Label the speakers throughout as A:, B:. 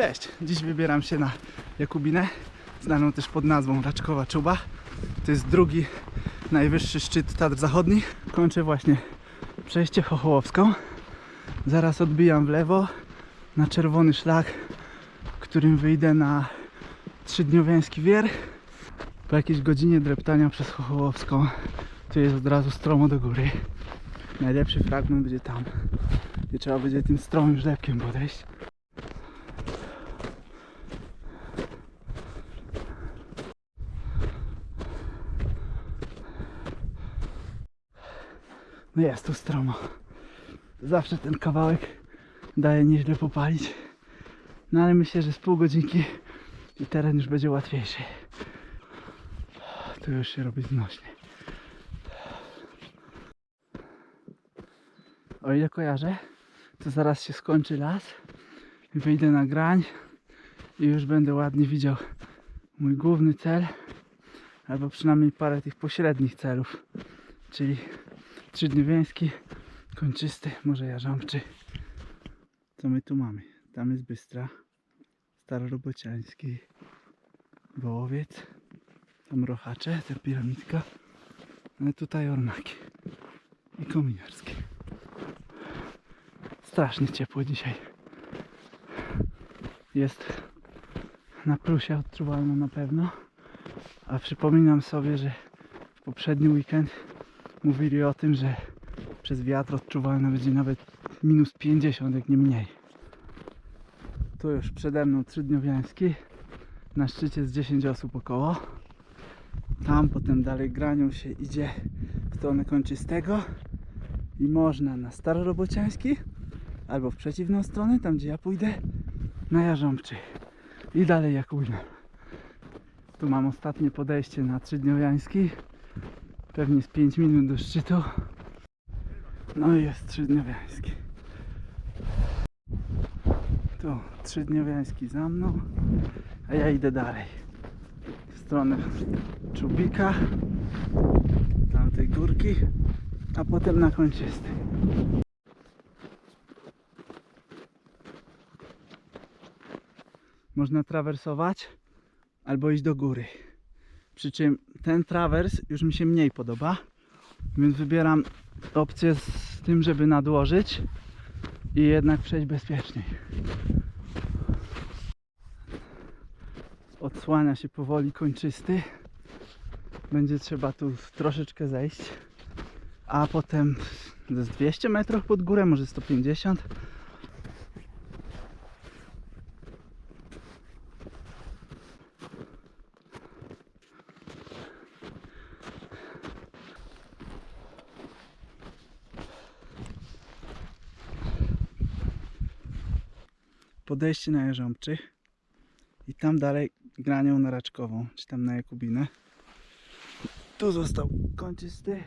A: Cześć! Dziś wybieram się na Jakubinę, znaną też pod nazwą Raczkowa Czuba. To jest drugi najwyższy szczyt Tatr Zachodnich. Kończę właśnie przejście Chochołowską. Zaraz odbijam w lewo na czerwony szlak, którym wyjdę na trzydniowiański wier. Po jakiejś godzinie dreptania przez Chochołowską to jest od razu stromo do góry. Najlepszy fragment będzie tam, gdzie trzeba będzie tym stromym żlepkiem podejść. No jest tu stromo. Zawsze ten kawałek daje nieźle popalić. No ale myślę, że z pół godzinki i teren już będzie łatwiejszy. Tu już się robi znośnie. O ile kojarzę, to zaraz się skończy las wyjdę na grań i już będę ładnie widział mój główny cel albo przynajmniej parę tych pośrednich celów, czyli Trzydniowiański, kończysty, może jarząbczy. Co my tu mamy? Tam jest Bystra, Starorobociański, Wołowiec, tam Rochacze, ta piramidka, ale tutaj Ornaki i Kominiarski. Strasznie ciepło dzisiaj. Jest na plusie odczuwalno na pewno, a przypominam sobie, że w poprzedni weekend mówili o tym, że przez wiatr odczuwalne będzie nawet minus 50, jak nie mniej. Tu już przede mną Trzydniowiański. Na szczycie z 10 osób około. Tam potem dalej granią się idzie w stronę kończystego i można na Starorobociański albo w przeciwną stronę, tam gdzie ja pójdę, na Jarząbczy i dalej Jakubina. Tu mam ostatnie podejście na Trzydniowiański. Pewnie z 5 minut do szczytu. No i jest Trzydniowiański. Tu Trzydniowiański za mną, a ja idę dalej. W stronę Czubika, tamtej górki, a potem na kończysty. Można trawersować albo iść do góry. Przy czym ten trawers już mi się mniej podoba, więc wybieram opcję z tym, żeby nadłożyć i jednak przejść bezpieczniej. Odsłania się powoli kończysty. Będzie trzeba tu troszeczkę zejść, a potem z 200 metrów pod górę, może 150. podejście na Jarząbczy i tam dalej granią na Raczkową, czy tam na Jakubinę. Tu został kończysty,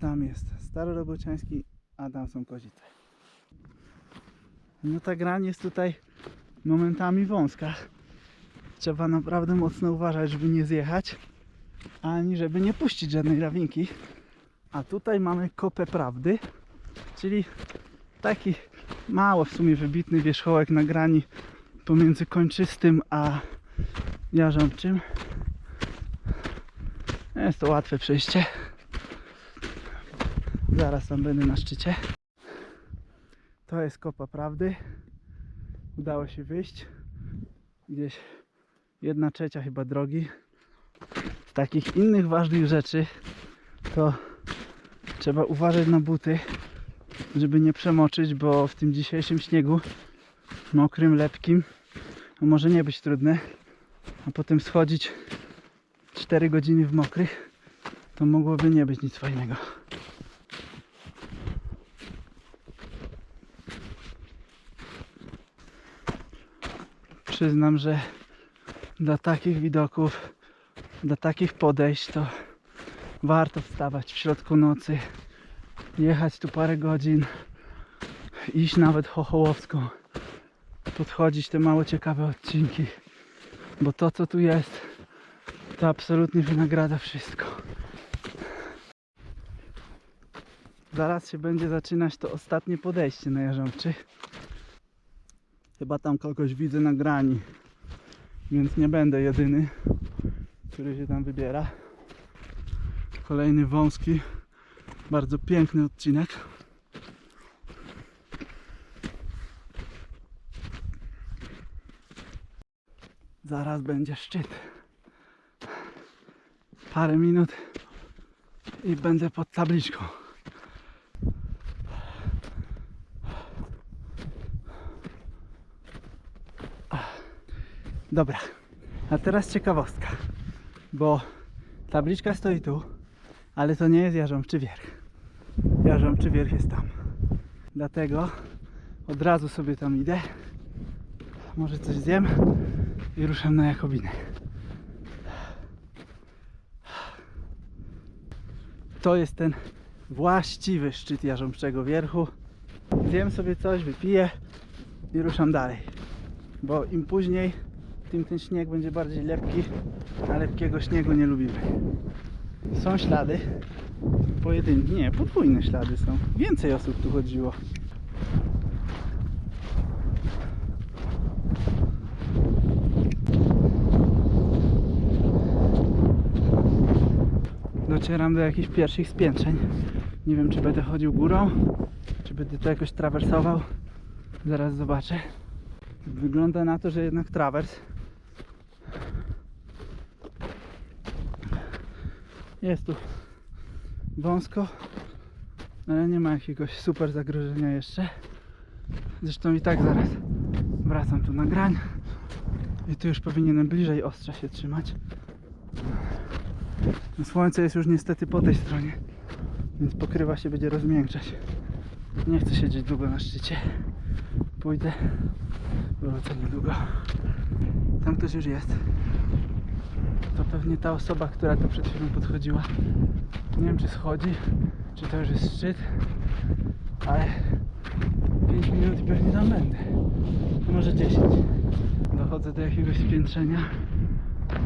A: tam jest Starorobociański, a tam są Kozice. No ta grań jest tutaj momentami wąska. Trzeba naprawdę mocno uważać, żeby nie zjechać, ani żeby nie puścić żadnej lawinki. A tutaj mamy kopę prawdy, czyli taki mało w sumie wybitny wierzchołek na grani pomiędzy kończystym a jarząbczym. Jest to łatwe przejście. Zaraz tam będę na szczycie. To jest kopa prawdy. Udało się wyjść. Gdzieś jedna trzecia chyba drogi. Z takich innych ważnych rzeczy to trzeba uważać na buty żeby nie przemoczyć, bo w tym dzisiejszym śniegu mokrym, lepkim no może nie być trudne, a potem schodzić 4 godziny w mokrych to mogłoby nie być nic fajnego. Przyznam, że dla takich widoków, dla takich podejść to warto wstawać w środku nocy jechać tu parę godzin, iść nawet chochołowską, podchodzić te małe ciekawe odcinki, bo to co tu jest, to absolutnie wynagradza wszystko. Zaraz się będzie zaczynać to ostatnie podejście na Jarząbczy. Chyba tam kogoś widzę na grani, więc nie będę jedyny, który się tam wybiera. Kolejny wąski, bardzo piękny odcinek. Zaraz będzie szczyt. Parę minut i będę pod tabliczką. Dobra, a teraz ciekawostka, bo tabliczka stoi tu, ale to nie jest Jarząbczy Wierch. Jarząbczy Wierch jest tam. Dlatego od razu sobie tam idę, może coś zjem i ruszam na Jakobinę. To jest ten właściwy szczyt Jarząbczego Wierchu. Zjem sobie coś, wypiję i ruszam dalej. Bo im później, tym ten śnieg będzie bardziej lepki, a lepkiego śniegu nie lubimy. Są ślady. Pojedyncze, nie, podwójne ślady są. Więcej osób tu chodziło. Docieram do jakichś pierwszych spiętrzeń. Nie wiem, czy będę chodził górą, czy będę to jakoś trawersował. Zaraz zobaczę. Wygląda na to, że jednak trawers. Jest tu wąsko, ale nie ma jakiegoś super zagrożenia jeszcze. Zresztą i tak zaraz wracam tu na grań i tu już powinienem bliżej ostrza się trzymać. No Słońce jest już niestety po tej stronie, więc pokrywa się będzie rozmiękczać. Nie chcę siedzieć długo na szczycie. Pójdę, wrócę niedługo. Tam ktoś już jest. To pewnie ta osoba, która tu przed chwilą podchodziła. Nie wiem czy schodzi, czy to już jest szczyt, ale 5 minut pewnie tam będę. Może 10. Dochodzę do jakiegoś spiętrzenia.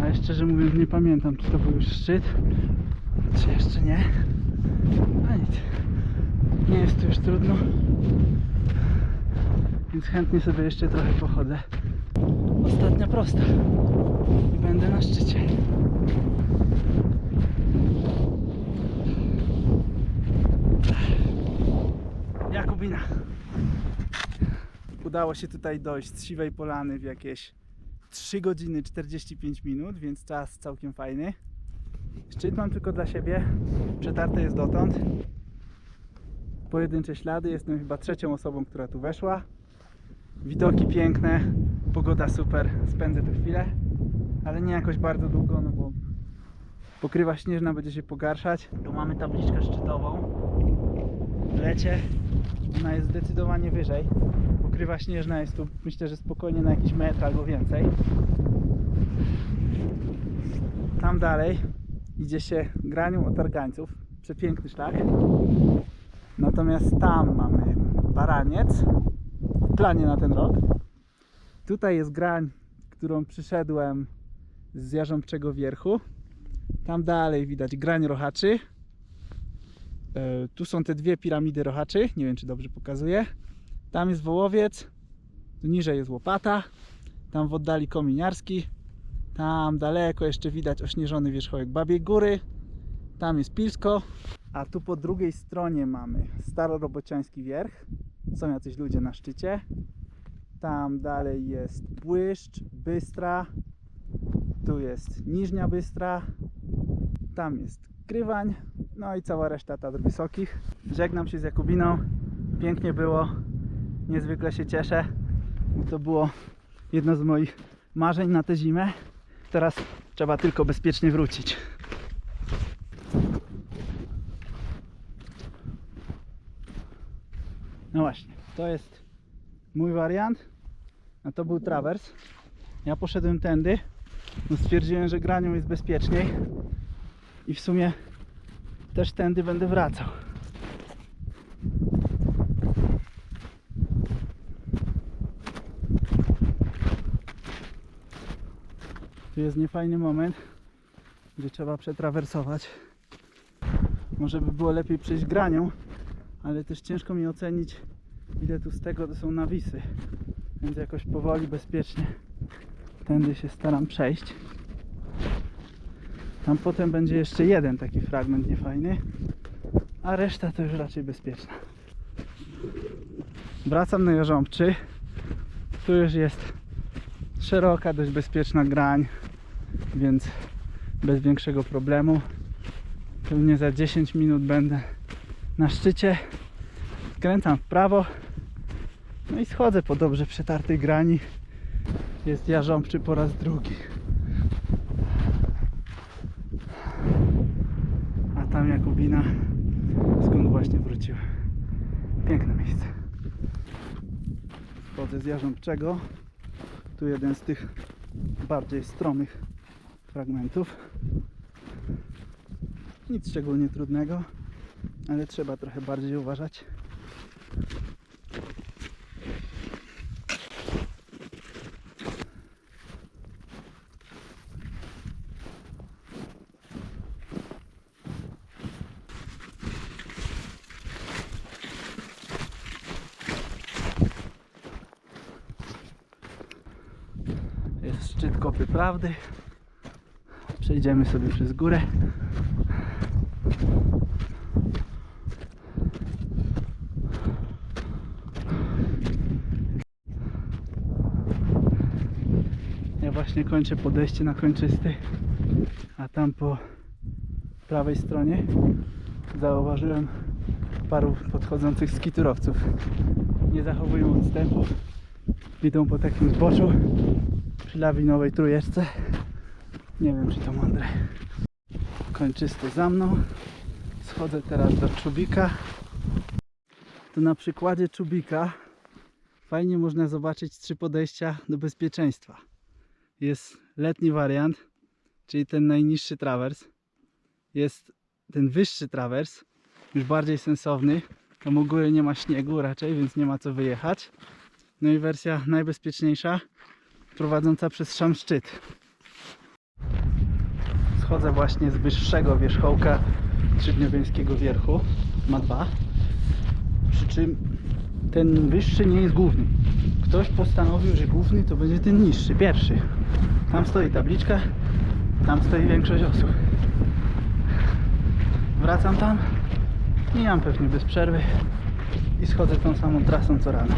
A: Ale szczerze mówiąc nie pamiętam czy to był już szczyt, czy jeszcze nie. A nic. Nie jest tu już trudno. Więc chętnie sobie jeszcze trochę pochodzę. Ostatnia prosta. I będę na szczycie. Jakubina. Udało się tutaj dojść z Siwej Polany w jakieś 3 godziny 45 minut, więc czas całkiem fajny. Szczyt mam tylko dla siebie. Przetarte jest dotąd. Pojedyncze ślady. Jestem chyba trzecią osobą, która tu weszła. Widoki piękne, pogoda super. Spędzę tu chwilę, ale nie jakoś bardzo długo, no bo pokrywa śnieżna będzie się pogarszać. Tu mamy tabliczkę szczytową. W lecie ona jest zdecydowanie wyżej. Pokrywa śnieżna jest tu myślę, że spokojnie na jakiś metr albo więcej. Tam dalej idzie się granią otargańców. Przepiękny szlak. Natomiast tam mamy baraniec planie na ten rok. Tutaj jest grań, którą przyszedłem z Jarząbczego Wierchu. Tam dalej widać grań rochaczy. E, Tu są te dwie piramidy rochaczy. Nie wiem, czy dobrze pokazuję. Tam jest wołowiec. Tu niżej jest łopata. Tam w oddali kominiarski. Tam daleko jeszcze widać ośnieżony wierzchołek Babiej Góry. Tam jest Pilsko. A tu po drugiej stronie mamy Starorobociański Wierch. Są jacyś ludzie na szczycie. Tam dalej jest Błyszcz, Bystra. Tu jest Niżnia Bystra. Tam jest Krywań. No i cała reszta Tatr Wysokich. Żegnam się z Jakubiną. Pięknie było. Niezwykle się cieszę. To było jedno z moich marzeń na tę zimę. Teraz trzeba tylko bezpiecznie wrócić. No właśnie, to jest mój wariant. A to był trawers. Ja poszedłem tędy. No stwierdziłem, że granią jest bezpieczniej. I w sumie też tędy będę wracał. Jest niefajny moment, gdzie trzeba przetrawersować. Może by było lepiej przejść granią, ale też ciężko mi ocenić, ile tu z tego to są nawisy. Więc jakoś powoli, bezpiecznie tędy się staram przejść. Tam potem będzie jeszcze jeden taki fragment niefajny, a reszta to już raczej bezpieczna. Wracam na Jarząbczy. Tu już jest szeroka, dość bezpieczna grań, więc bez większego problemu. Pewnie za 10 minut będę na szczycie. Skręcam w prawo. No i schodzę po dobrze przetartej grani. Jest Jarząbczy po raz drugi. A tam Jakubina, skąd właśnie wróciłem. Piękne miejsce. Wchodzę z Jarząbczego. Tu jeden z tych bardziej stromych fragmentów. Nic szczególnie trudnego, ale trzeba trochę bardziej uważać. Szczyt kopy prawdy. Przejdziemy sobie przez górę. Ja właśnie kończę podejście na kończysty, a tam po prawej stronie zauważyłem paru podchodzących skiturowców. Nie zachowują odstępu, idą po takim zboczu przy lawinowej trójeczce. Nie wiem, czy to mądre. Kończysty za mną. Schodzę teraz do czubika. Tu na przykładzie czubika fajnie można zobaczyć trzy podejścia do bezpieczeństwa. Jest letni wariant, czyli ten najniższy trawers. Jest ten wyższy trawers, już bardziej sensowny. Tam u góry nie ma śniegu raczej, więc nie ma co wyjechać. No i wersja najbezpieczniejsza, prowadząca przez sam szczyt. Schodzę właśnie z wyższego wierzchołka Trzydniowieńskiego Wierchu. Ma dwa. Przy czym ten wyższy nie jest główny. Ktoś postanowił, że główny to będzie ten niższy, pierwszy. Tam stoi tabliczka, tam stoi większość osób. Wracam tam, mijam pewnie bez przerwy i schodzę tą samą trasą co rano.